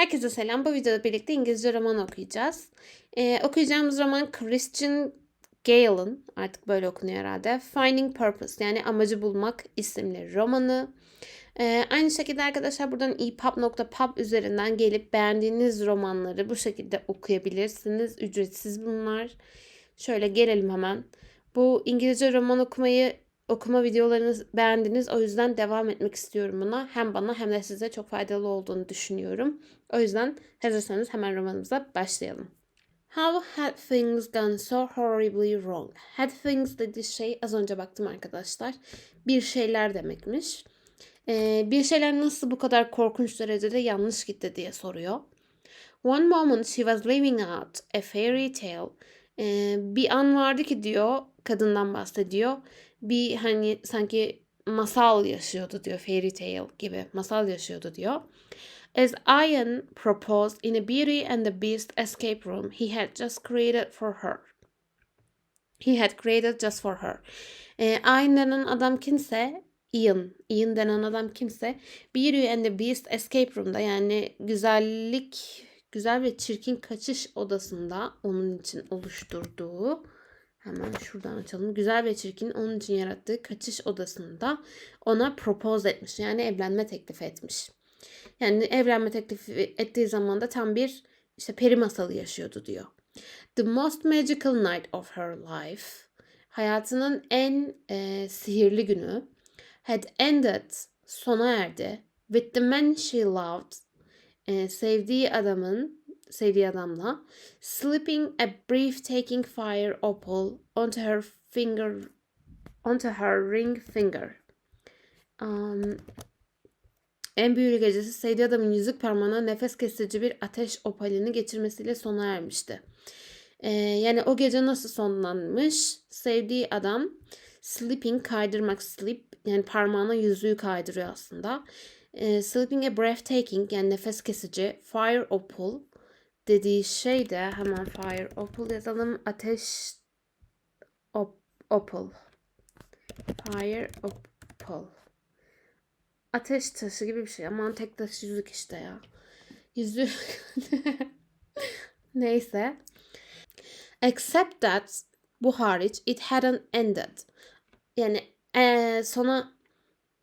Herkese selam. Bu videoda birlikte İngilizce roman okuyacağız. Ee, okuyacağımız roman Christian Gale'ın, artık böyle okunuyor herhalde, Finding Purpose yani amacı bulmak isimli romanı. Ee, aynı şekilde arkadaşlar buradan epub.pub üzerinden gelip beğendiğiniz romanları bu şekilde okuyabilirsiniz. Ücretsiz bunlar. Şöyle gelelim hemen. Bu İngilizce roman okumayı okuma videolarını beğendiniz. O yüzden devam etmek istiyorum buna. Hem bana hem de size çok faydalı olduğunu düşünüyorum. O yüzden hazırsanız hemen romanımıza başlayalım. How had things gone so horribly wrong? Had things dediği şey az önce baktım arkadaşlar. Bir şeyler demekmiş. Ee, bir şeyler nasıl bu kadar korkunç derecede yanlış gitti diye soruyor. One moment she was living out a fairy tale. Ee, bir an vardı ki diyor, kadından bahsediyor. Bir hani sanki masal yaşıyordu diyor, fairy tale gibi masal yaşıyordu diyor. As Ian proposed in a Beauty and the Beast escape room he had just created for her. He had created just for her. Ee, Ian denen adam kimse, Ian, Ian denen adam kimse Beauty and the Beast escape room'da yani güzellik, güzel ve çirkin kaçış odasında onun için oluşturduğu Hemen şuradan açalım. Güzel ve çirkin onun için yarattığı kaçış odasında ona propose etmiş. Yani evlenme teklifi etmiş. Yani evlenme teklifi ettiği zaman da tam bir işte peri masalı yaşıyordu diyor. The most magical night of her life. Hayatının en e, sihirli günü had ended sona erdi with the man she loved e, sevdiği adamın sevdiği adamla slipping a breathtaking fire opal onto her finger onto her ring finger. Um, en büyülü gecesi sevdiği adamın yüzük parmağına nefes kesici bir ateş opalini geçirmesiyle sona ermişti. Ee, yani o gece nasıl sonlanmış? Sevdiği adam slipping kaydırmak slip yani parmağına yüzüğü kaydırıyor aslında. Ee, slipping a breathtaking yani nefes kesici fire opal dediği şey de hemen fire opal yazalım. Ateş op, opal. Fire opal. Ateş taşı gibi bir şey. Aman tek taş yüzük işte ya. Yüzük. Neyse. Except that bu hariç it hadn't ended. Yani ee, sona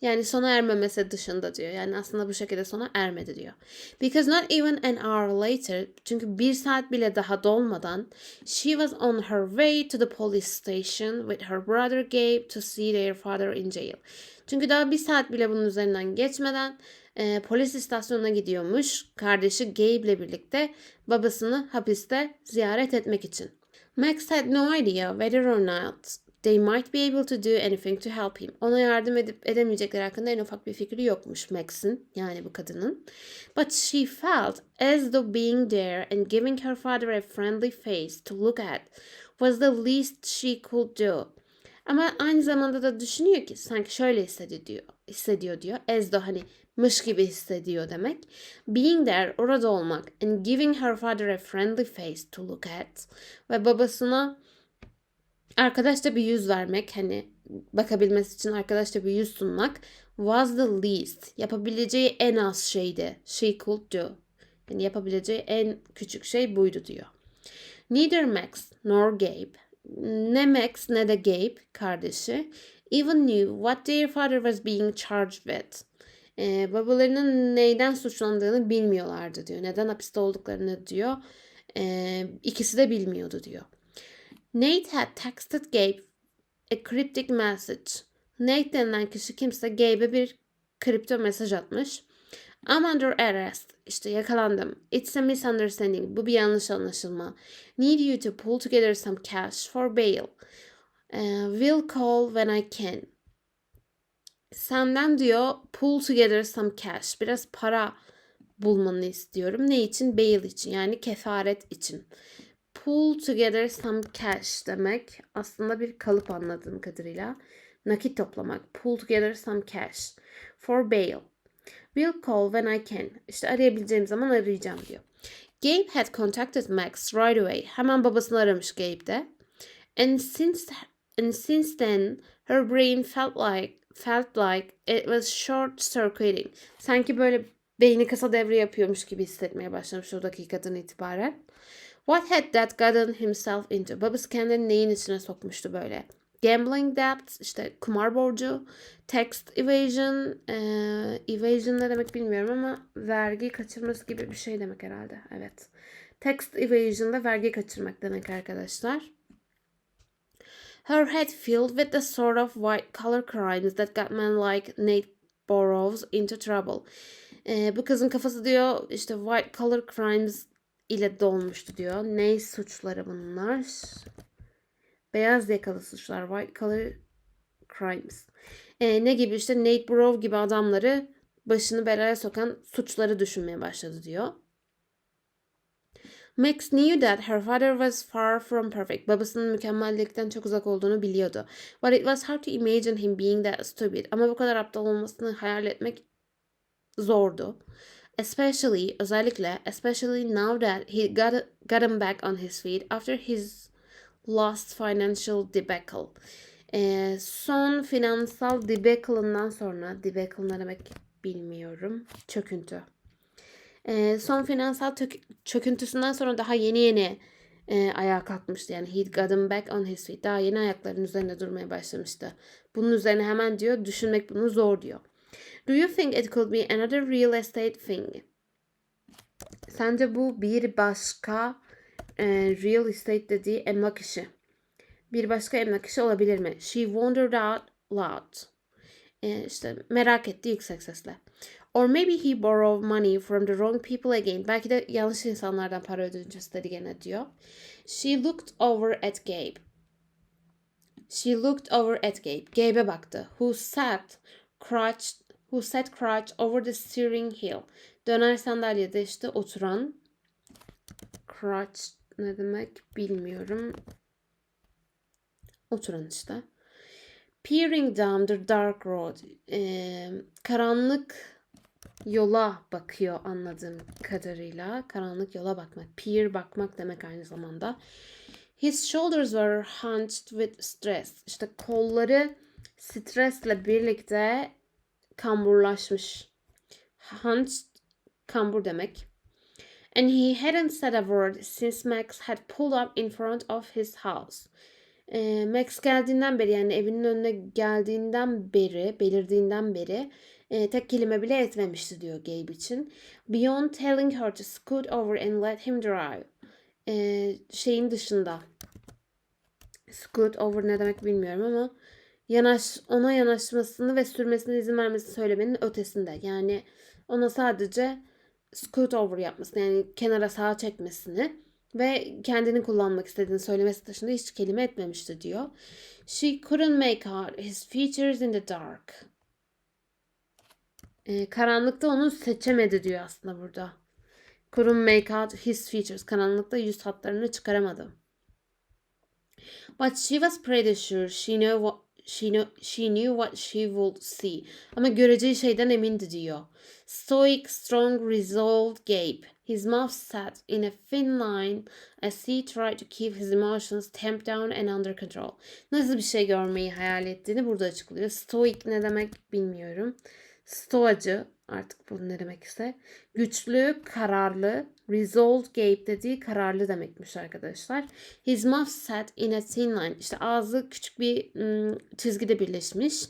yani sona ermemesi dışında diyor. Yani aslında bu şekilde sona ermedi diyor. Because not even an hour later, çünkü bir saat bile daha dolmadan, she was on her way to the police station with her brother Gabe to see their father in jail. Çünkü daha bir saat bile bunun üzerinden geçmeden e, polis istasyonuna gidiyormuş. Kardeşi Gabe ile birlikte babasını hapiste ziyaret etmek için. Max had no idea whether or not They might be able to do anything to help him. Ona yardım edip edemeyecekler hakkında en ufak bir fikri yokmuş Max'in yani bu kadının. But she felt as though being there and giving her father a friendly face to look at was the least she could do. Ama aynı zamanda da düşünüyor ki sanki şöyle hissediyor diyor. Hissediyor diyor. As though hani mış gibi hissediyor demek. Being there, orada olmak and giving her father a friendly face to look at ve babasına arkadaşça bir yüz vermek hani bakabilmesi için arkadaşça bir yüz sunmak was the least yapabileceği en az şeydi. She could do. Yani yapabileceği en küçük şey buydu diyor. Neither Max nor Gabe ne Max ne de Gabe kardeşi even knew what their father was being charged with. Ee, babalarının neyden suçlandığını bilmiyorlardı diyor. Neden hapiste olduklarını diyor. Ee, ikisi de bilmiyordu diyor. Nate had texted Gabe a cryptic message. Nate denilen kişi kimse Gabe'e bir kripto mesaj atmış. I'm under arrest. İşte yakalandım. It's a misunderstanding. Bu bir yanlış anlaşılma. Need you to pull together some cash for bail. Uh, will call when I can. Senden diyor pull together some cash. Biraz para bulmanı istiyorum. Ne için? Bail için yani kefaret için pull together some cash demek aslında bir kalıp anladığım kadarıyla. Nakit toplamak. Pull together some cash for bail. Will call when I can. İşte arayabileceğim zaman arayacağım diyor. Gabe had contacted Max right away. Hemen babasını aramış Gabe de. And since and since then her brain felt like felt like it was short circuiting. Sanki böyle beyni kısa devre yapıyormuş gibi hissetmeye başlamış o dakikadan itibaren. What had that gotten himself into? Babası kendini neyin içine sokmuştu böyle? Gambling debt, işte kumar borcu, tax evasion, e, evasion ne demek bilmiyorum ama vergi kaçırması gibi bir şey demek herhalde. Evet. Tax evasion da vergi kaçırmak demek arkadaşlar. Her head filled with the sort of white collar crimes that got men like Nate Burrows into trouble. E, bu kızın kafası diyor işte white collar crimes ile dolmuştu diyor. Ne suçları bunlar? Beyaz yakalı suçlar. White collar crimes. E, ne gibi işte Nate Burrow gibi adamları başını belaya sokan suçları düşünmeye başladı diyor. Max knew that her father was far from perfect. Babasının mükemmellikten çok uzak olduğunu biliyordu. But it was hard to imagine him being that stupid. Ama bu kadar aptal olmasını hayal etmek zordu. Especially, özellikle, especially now that he got, got him back on his feet after his last financial debacle. Ee, son finansal debacle'ından sonra, debacle ne demek bilmiyorum, çöküntü. Ee, son finansal çöküntüsünden sonra daha yeni yeni e, ayağa kalkmıştı. Yani he got him back on his feet. Daha yeni ayaklarının üzerinde durmaya başlamıştı. Bunun üzerine hemen diyor, düşünmek bunu zor diyor. Do you think it could be another real estate thing? Sence bu bir başka e, real estate dediği emlak işi. Bir başka emlak işi olabilir mi? She wondered out loud. E, işte merak etti yüksek sesle. Or maybe he borrowed money from the wrong people again. Belki de yanlış insanlardan para ödünç istedi gene diyor. She looked over at Gabe. She looked over at Gabe. Gabe'e baktı. Who sat crouched who sat crouched over the steering wheel. Döner sandalyede işte oturan crouch ne demek bilmiyorum. Oturan işte. Peering down the dark road. Ee, karanlık yola bakıyor anladığım kadarıyla. Karanlık yola bakmak. Peer bakmak demek aynı zamanda. His shoulders were hunched with stress. İşte kolları stresle birlikte kamburlaşmış. Hunched kambur demek. And he hadn't said a word since Max had pulled up in front of his house. Ee, Max geldiğinden beri yani evinin önüne geldiğinden beri, belirdiğinden beri e, tek kelime bile etmemişti diyor Gabe için. Beyond telling her to scoot over and let him drive. Ee, şeyin dışında. Scoot over ne demek bilmiyorum ama yanaş ona yanaşmasını ve sürmesine izin vermesini söylemenin ötesinde. Yani ona sadece scoot over yapmasını yani kenara sağa çekmesini ve kendini kullanmak istediğini söylemesi dışında hiç kelime etmemişti diyor. She couldn't make out his features in the dark. Ee, karanlıkta onu seçemedi diyor aslında burada. Couldn't make out his features. Karanlıkta yüz hatlarını çıkaramadı. But she was pretty sure she knew what she knew, she knew what she would see. Ama göreceği şeyden emindi diyor. Stoic, strong, resolved Gabe. His mouth sat in a thin line as he tried to keep his emotions tamped down and under control. Nasıl bir şey görmeyi hayal ettiğini burada açıklıyor. Stoic ne demek bilmiyorum. Stoacı artık bu ne demek ise. Güçlü, kararlı. Resolved Gabe dediği kararlı demekmiş arkadaşlar. His mouth sat in a thin line. İşte ağzı küçük bir ım, çizgide birleşmiş.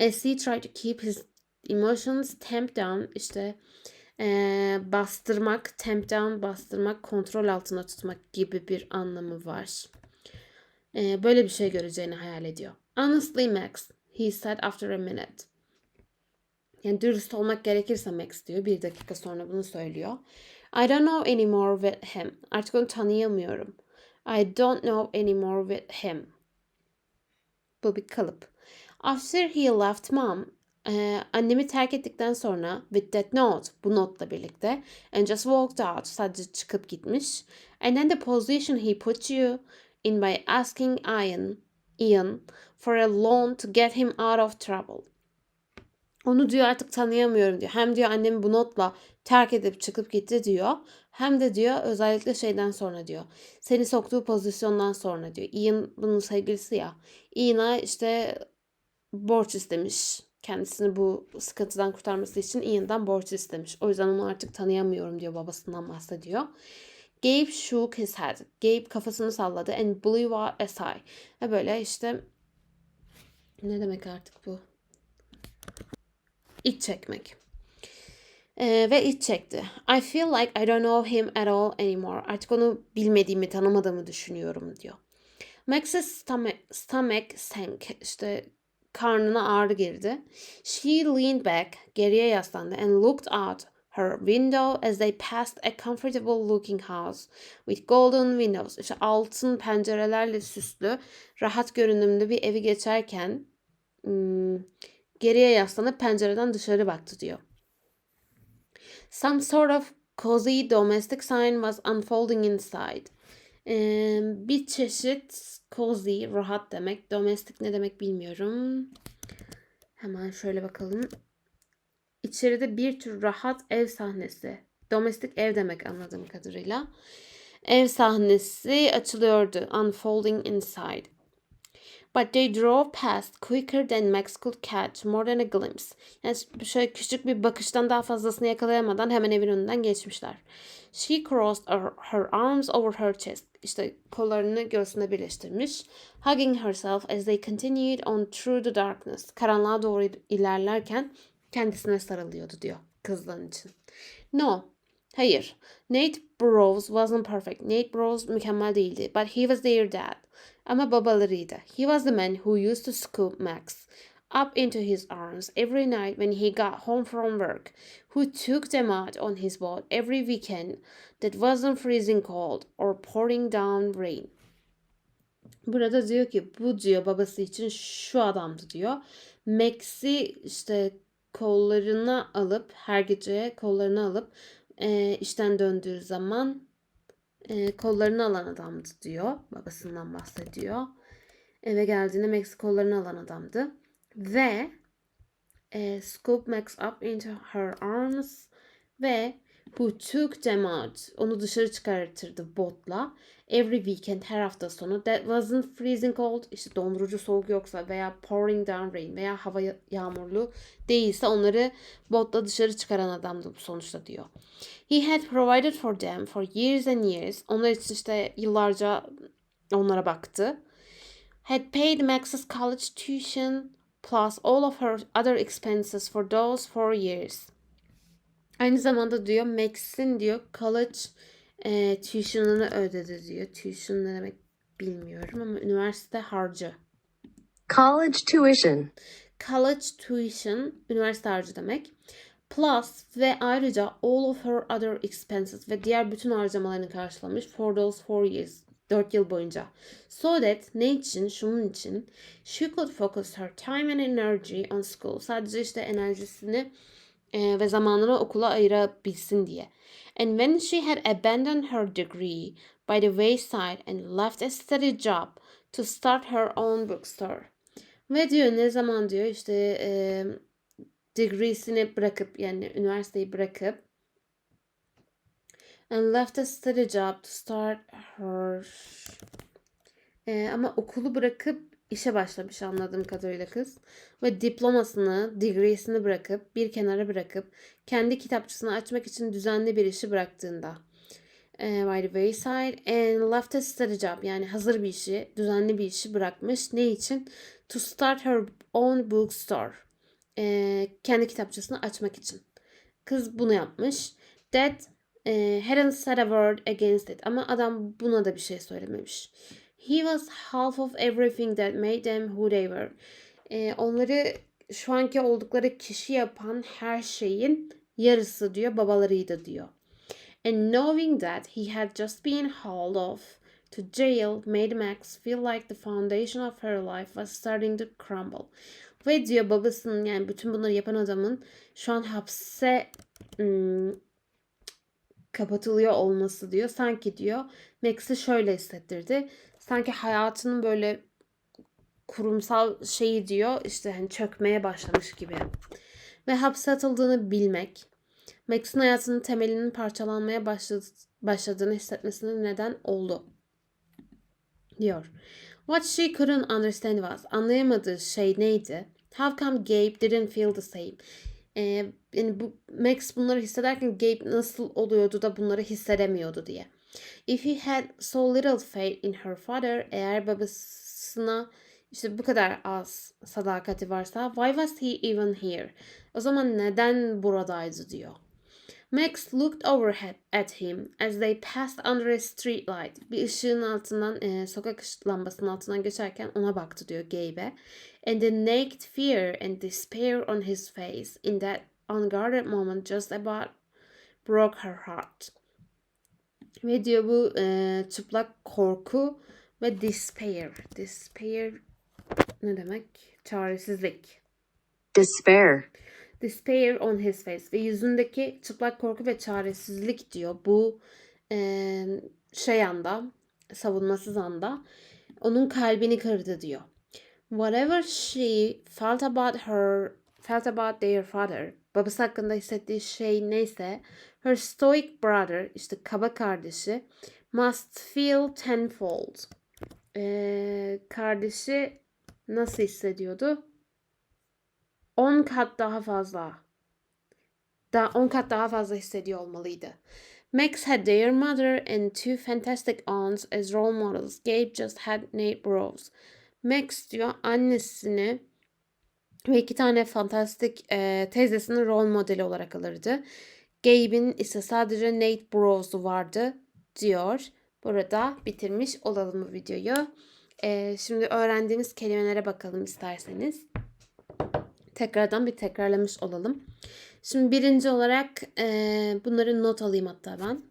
As he tried to keep his emotions tamped down. İşte ee, bastırmak, tamp down, bastırmak, kontrol altına tutmak gibi bir anlamı var. Ee, böyle bir şey göreceğini hayal ediyor. Honestly Max, he said after a minute. Yani dürüst olmak gerekirse Max diyor. Bir dakika sonra bunu söylüyor. I don't know anymore with him. Artık onu tanıyamıyorum. I don't know anymore with him. Bu bir kalıp. After he left mom, e, annemi terk ettikten sonra with that note, bu notla birlikte and just walked out, sadece çıkıp gitmiş. And then the position he put you in by asking Ian, Ian for a loan to get him out of trouble. Onu diyor artık tanıyamıyorum diyor. Hem diyor annemi bu notla terk edip çıkıp gitti diyor. Hem de diyor özellikle şeyden sonra diyor. Seni soktuğu pozisyondan sonra diyor. Ian bunun sevgilisi ya. Ian'a işte borç istemiş. kendisini bu sıkıntıdan kurtarması için Ian'dan borç istemiş. O yüzden onu artık tanıyamıyorum diyor babasından bahsediyor. Gabe shook his head. Gabe kafasını salladı and blew a sigh. Ve böyle işte ne demek artık bu? İç çekmek. Ee, ve iç çekti. I feel like I don't know him at all anymore. Artık onu bilmediğimi, tanımadığımı düşünüyorum diyor. Max's stomach, stomach sank. İşte karnına ağrı girdi. She leaned back, geriye yaslandı and looked out her window as they passed a comfortable looking house with golden windows. İşte altın pencerelerle süslü, rahat görünümlü bir evi geçerken hmm, geriye yaslanıp pencereden dışarı baktı diyor. Some sort of cozy domestic sign was unfolding inside. Ee, bir çeşit cozy, rahat demek. Domestic ne demek bilmiyorum. Hemen şöyle bakalım. İçeride bir tür rahat ev sahnesi. Domestic ev demek anladığım kadarıyla. Ev sahnesi açılıyordu. Unfolding inside. But they drove past quicker than Max could catch more than a glimpse. Yani şöyle küçük bir bakıştan daha fazlasını yakalayamadan hemen evin önünden geçmişler. She crossed her, her arms over her chest. İşte kollarını göğsüne birleştirmiş. Hugging herself as they continued on through the darkness. Karanlığa doğru ilerlerken kendisine sarılıyordu diyor kızların için. No, hayır. Nate Burrows wasn't perfect. Nate Burrows mükemmel değildi. But he was their dad. Ama babalarıydı. He was the man who used to scoop Max up into his arms every night when he got home from work, who took them out on his boat every weekend that wasn't freezing cold or pouring down rain. Burada diyor ki bu diyor babası için şu adamdı diyor. Max'i işte kollarına alıp her gece kollarına alıp e, işten döndüğü zaman e, kollarını alan adamdı diyor. Babasından bahsediyor. Eve geldiğinde Max kollarını alan adamdı. Ve e, scoop Max up into her arms ve them out. Onu dışarı çıkartırdı botla. Every weekend her hafta sonu. That wasn't freezing cold. işte dondurucu soğuk yoksa veya pouring down rain veya hava yağmurlu değilse onları botla dışarı çıkaran adamdı bu sonuçta diyor. He had provided for them for years and years. Onlar için işte yıllarca onlara baktı. Had paid Max's college tuition plus all of her other expenses for those four years. Aynı zamanda diyor Max'in diyor college e, tuition'ını ödedi diyor. Tuition ne demek bilmiyorum ama üniversite harcı. College tuition. College tuition üniversite harcı demek. Plus ve ayrıca all of her other expenses ve diğer bütün harcamalarını karşılamış for those four years. 4 yıl boyunca. So that ne için? Şunun için. She could focus her time and energy on school. Sadece işte enerjisini e, ve zamanını okula ayırabilsin diye. And when she had abandoned her degree by the wayside and left a steady job to start her own bookstore. Ve diyor ne zaman diyor işte e, degreesini bırakıp yani üniversiteyi bırakıp and left a steady job to start her e, ama okulu bırakıp işe başlamış anladığım kadarıyla kız. Ve diplomasını, degreesini bırakıp bir kenara bırakıp kendi kitapçısını açmak için düzenli bir işi bıraktığında by the wayside and left a steady job yani hazır bir işi, düzenli bir işi bırakmış. Ne için? To start her own bookstore. E, kendi kitapçısını açmak için. Kız bunu yapmış. That e, hadn't said a word against it. Ama adam buna da bir şey söylememiş. He was half of everything that made them who they were. E, onları şu anki oldukları kişi yapan her şeyin yarısı diyor babalarıydı diyor. And knowing that he had just been hauled off to jail made Max feel like the foundation of her life was starting to crumble. Ve diyor babasının yani bütün bunları yapan adamın şu an hapse ım, kapatılıyor olması diyor. Sanki diyor Max'i şöyle hissettirdi. Sanki hayatının böyle kurumsal şeyi diyor işte hani çökmeye başlamış gibi. Ve hapse atıldığını bilmek, Max'in hayatının temelinin parçalanmaya başladığını hissetmesine neden oldu. Diyor. What she couldn't understand was, anlayamadığı şey neydi? How come Gabe didn't feel the same? Ee, yani bu Max bunları hissederken Gabe nasıl oluyordu da bunları hissedemiyordu diye. If he had so little faith in her father, eğer babasına işte bu kadar az sadakati varsa, why was he even here? O zaman neden buradaydı diyor. Max looked overhead at him as they passed under a street light. Bir ışığın altından, e, sokak lambasının altından geçerken ona baktı diyor Gabe'e. And the naked fear and despair on his face in that unguarded moment just about broke her heart. Ve diyor bu e, çıplak korku ve despair. Despair ne demek? Çaresizlik. despair, Despair on his face ve yüzündeki çıplak korku ve çaresizlik diyor. Bu e, şey anda, savunmasız anda onun kalbini kırdı diyor. Whatever she felt about her, felt about their father, babası hakkında hissettiği şey neyse, her stoic brother, işte kaba kardeşi, must feel tenfold. E, kardeşi nasıl hissediyordu? 10 kat daha fazla. Daha 10 kat daha fazla hissediyor olmalıydı. Max had their mother and two fantastic aunts as role models. Gabe just had Nate Bros. Max diyor annesini ve iki tane fantastik e, teyzesini rol modeli olarak alırdı. Gabe'in ise sadece Nate Bros'u vardı diyor. Burada bitirmiş olalım bu videoyu. E, şimdi öğrendiğiniz kelimelere bakalım isterseniz tekrardan bir tekrarlamış olalım. Şimdi birinci olarak eee, bunları not alayım hatta ben.